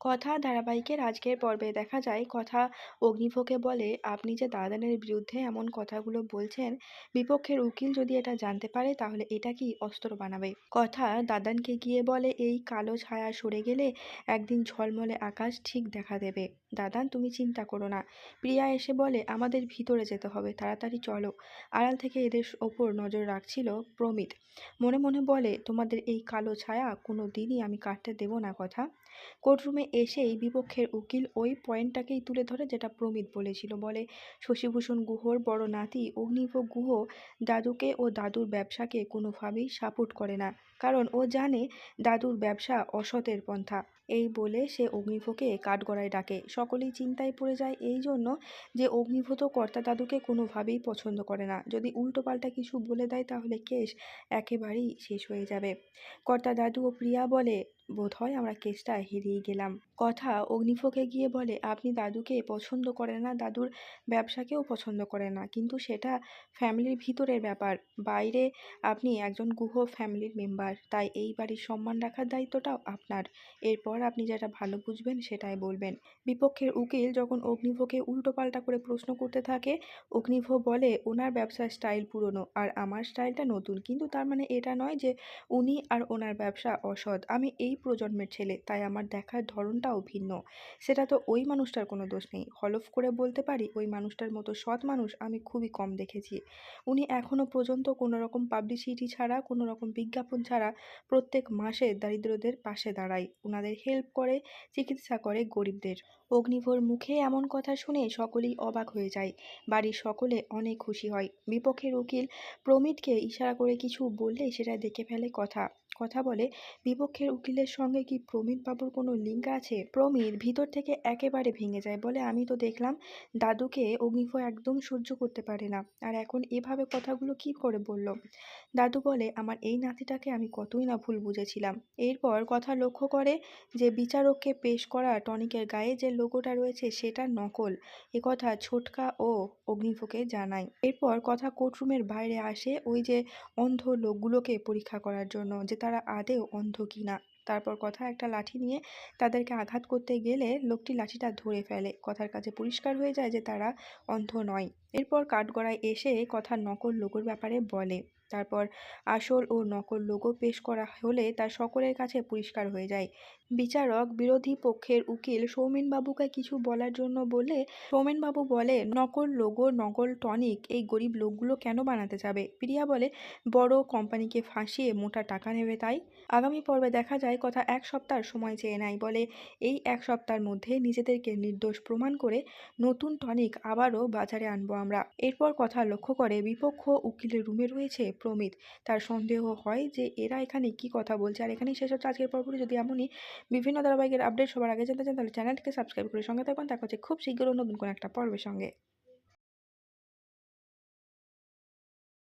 কথা ধারাবাহিকের আজকের পর্বে দেখা যায়, কথা অগ্নিভকে বলে, আপনি যে দাদানের বিরুদ্ধে এমন কথাগুলো বলছেন, বিপক্ষের উকিল যদি এটা জানতে পারে, তাহলে এটা কি অস্ত্র বানাবে? কথা দাদানকে গিয়ে বলে, এই কালো ছায়া সরে গেলে একদিন ঝলমলে আকাশ ঠিক দেখা দেবে। দাদান, তুমি চিন্তা করো না। প্রিয়া এসে বলে, আমাদের ভিতরে যেতে হবে, তাড়াতাড়ি চলো। আড়াল থেকে এদের ওপর নজর রাখছিল প্রমিত। মনে মনে বলে, তোমাদের এই কালো ছায়া কোনো দিনই আমি কাটতে দেব না, কথা। কোর্টরুমে এসেই বিপক্ষের উকিল ওই পয়েন্টটাকেই তুলে ধরে যেটা প্রমিত বলেছিল। বলে, শশীভূষণ গুহর বড় নাতি অগ্নিভ গুহ দাদুকে ও দাদুর ব্যবসাকে কোনোভাবেই সাপোর্ট করে না। কারণ ও জানে দাদুর ব্যবসা অসতের পন্থা। এই বলে সে অগ্নিভকে কাঠগড়ায় ডাকে। সকলেই চিন্তায় পড়ে যায় এই জন্য যে অগ্নিভ তো কর্তা দাদুকে কোনোভাবেই পছন্দ করে না। যদি উল্টোপাল্টা কিছু বলে দেয় তাহলে কেস একেবারেই শেষ হয়ে যাবে। কর্তা দাদু ও প্রিয়া বলে বোধ হয় আমরা কেসটা হেরিয়ে গেলাম। কথা অগ্নিভকে গিয়ে বলে, আপনি দাদুকে পছন্দ করেন না, দাদুর ব্যবসাকেও পছন্দ করে না। কিন্তু সেটা ফ্যামিলির ভিতরের ব্যাপার। বাইরে আপনি একজন গুহ ফ্যামিলির মেম্বার, তাই এই বাড়ির সম্মান রাখার দায়িত্বটাও আপনার। এরপর আপনি যেটা ভালো বুঝবেন, সেটাই বলবেন। বিপক্ষের উকিল যখন অগ্নিভকে উল্টোপাল্টা করে প্রশ্ন করতে থাকে অগ্নিভ বলে, ওনার ব্যবসার স্টাইল পুরনো, আর আমার স্টাইলটা নতুন। কিন্তু তার মানে এটা নয় যে উনি আর ওনার ব্যবসা অসৎ। আমি এই প্রজন্মের ছেলে, তাই আমার দেখার ধরনটাও ভিন্ন। সেটা তো ওই মানুষটার কোনো দোষ নেই। হলফ করে বলতে পারি, ওই মানুষটার মতো সৎ মানুষ আমি খুবই কম দেখেছি। উনি এখনও পর্যন্ত কোনো রকম পাবলিসিটি ছাড়া, কোনো রকম বিজ্ঞাপন ছাড়া প্রত্যেক মাসে দারিদ্রদের পাশে দাঁড়ায়। ওনাদের হেল্প করে, চিকিৎসা করে গরিবদের। অগ্নিভোর মুখে এমন কথা শুনে সকলেই অবাক হয়ে যায়। বাড়ির সকলে অনেক খুশি হয়। বিপক্ষের উকিল প্রমিতকে ইশারা করে কিছু বললে সেটা দেখে ফেলে কথা। কথা বলে, বিপক্ষের উকিলের সঙ্গে কি বাবুর কোনো লিঙ্ক আছে? প্রমিত ভিতর থেকে একেবারে ভেঙে যায় বলে আমি তো দেখলাম দাদুকে অগ্নিভ একদম সহ্য করতে পারে না। আর এখন এভাবে কথাগুলো কি করে বলল? দাদু বলে, আমার এই নাতিটাকে আমি কতই না ভুল বুঝেছিলাম। এরপর কথা লক্ষ্য করে যে বিচারককে পেশ করা টনিকের গায়ে যে লোগোটা রয়েছে সেটা নকল। কথা ছোটকা ও অগ্নিভকে জানায়। এরপর কথা কোর্টরুমের বাইরে আসে ওই যে অন্ধ লোকগুলোকে পরীক্ষা করার জন্য, যে তারা আদেও অন্ধ কিনা তারপর কথা একটা লাঠি নিয়ে তাদেরকে আঘাত করতে গেলে লোকটি লাঠিটা ধরে ফেলে। কথার কাছে পরিষ্কার হয়ে যায় যে তারা অন্ধ নয়। এরপর কাঠগড়ায় এসে কথা নকল লোগোর ব্যাপারে বলে। তারপর আসল ও নকল লোগো পেশ করা হলে তা সকলের কাছে পরিষ্কার হয়ে যায়। বিচারক, বিরোধী পক্ষের উকিল সৌমেনবাবুকে কিছু বলার জন্য বলে, সৌমেনবাবু বলে, নকল লোগো, নকল টনিক, এই গরিব লোকগুলো কেন বানাতে যাবে? প্রিয়া বলে, বড় কোম্পানিকে ফাঁসিয়ে মোটা টাকা নেবে তাই। আগামী পর্বে দেখা যায় কথা এক সপ্তাহ সময় চেয়ে নেয়। বলে এই এক সপ্তাহের মধ্যে নিজেদেরকে নির্দোষ প্রমাণ করে নতুন টনিক আবারও বাজারে আনব আমরা। এরপর কথা লক্ষ্য করে বিপক্ষ উকিলের রুমে রয়েছে প্রমিত। তার সন্দেহ হয় যে এরা এখানে কি কথা বলছে, আর এখানেই শেষ হচ্ছে আজকের পরপরই যদি এমনই বিভিন্ন ধারাবাহিকের আপডেট সবার আগে জানতে চান, তাহলে চ্যানেলটিকে সাবস্ক্রাইব করে সঙ্গে থাকবেন। দেখা হচ্ছে খুব শীঘ্র নতুন কোনো একটা পর্বের সঙ্গে।